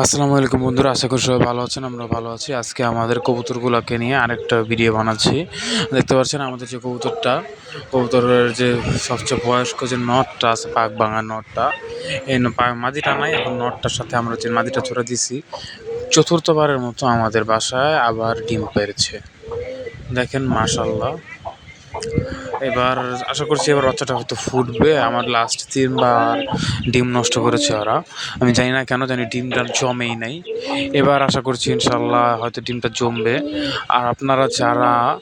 আসসালামু আলাইকুম বন্ধুরা, আশা করি সবাই ভালো আছেন আমরা ভালো আছি। আজকে আমাদের কবুতরগুলোকে নিয়ে আরেকটা ভিডিও বানাচ্ছি। দেখতে পাচ্ছেন আমাদের যে কবুতরটা, কবুতরের যে সবচেয়ে বয়স্ক যে নটটা আছে, পাক ভাঙা নটটা, এই মাদিটা নাই, এখন নটটার সাথে আমরা যে মাদিটা ছড়া দিছি, চতুর্থবারের মতো আমাদের বাসায় আবার ডিম পেরেছে। দেখেন মাশাল্লাহ এবার আশা করছি এবার বাচ্চাটা হয়তো ফুটবে। আমার লাস্ট তিনবার ডিম নষ্ট করেছে ওরা। আমি জানি না কেন, জানি ডিমটা জমেই নাই। এবার আশা করছি ইনশাল্লাহ হয়তো ডিমটা জমবে। আর আপনারা যারা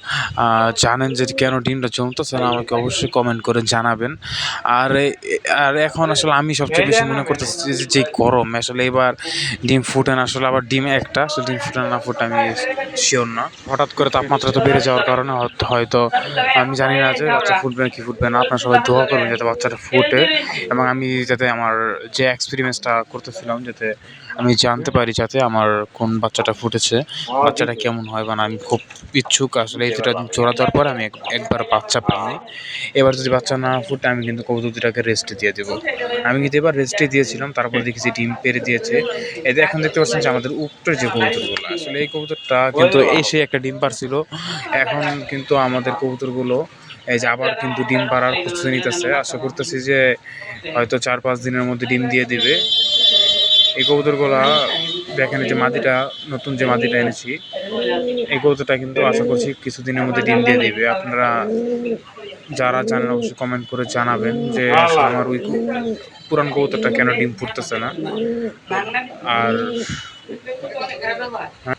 জানেন যে কেন ডিমটা জমতেছে না, আমাকে অবশ্যই কমেন্ট করে জানাবেন। আর আর এখন আসলে আমি সবচেয়ে বেশি মনে করতেছি যে যে গরম, আসলে এবার ডিম ফুটে না। আসলে আবার ডিম একটা, আসলে ডিম ফুটে না ফুটে আমি শিওর না। হঠাৎ করে তাপমাত্রা তো বেড়ে যাওয়ার কারণে হয়তো- হয়তো আমি জানি না যে বাচ্চা ফুটবে না, কি ফুটবে না। আপনারা সবাই দোয়া করবেন যাতে বাচ্চাটা ফুটে এবং আমি যাতে আমার যে এক্সপিরিয়েন্সটা করতেছিলাম, যাতে আমি জানতে পারি যাতে আমার কোন বাচ্চাটা ফুটেছে, বাচ্চাটা কেমন হয় বা না, আমি খুব ইচ্ছুক। আসলে এই দুটা জোড়া দেওয়ার পর আমি এক- একবার বাচ্চা পাইনি। এবার যদি বাচ্চা না ফুটে, আমি কিন্তু কবুতর দুটাকে রেস্টে দিয়ে দেবো। আমি কিন্তু এবার রেস্টে দিয়েছিলাম, তারপর দেখেছি ডিম পেরে দিয়েছে। এতে এখন দেখতে পাচ্ছেন যে আমাদের উপরে যে কবুতরগুলো, আসলে এই কবুতরটা কিন্তু এসে একটা ডিম পারছিল। এখন কিন্তু আমাদের কবুতরগুলো এই যে আবার কিন্তু ডিম পাড়ার প্রস্তুতি নিতেছে। আশা করতেছি যে হয়তো চার পাঁচ দিনের মধ্যে ডিম দিয়ে দিবে। এই কবুতরগুলা দেখেন যে মাদিটা নতুন যে মাদিটা এনেছি, এই কবুতরটা কিন্তু আশা করছি কিছুদিনের মধ্যে ডিম দিয়ে দিবে। আপনারা যারা জানেন, অবশ্যই কমেন্ট করে জানাবেন যে আমার ওই পুরান কবুতরটা কেন ডিম ফুটতেছে না। আর হ্যাঁ।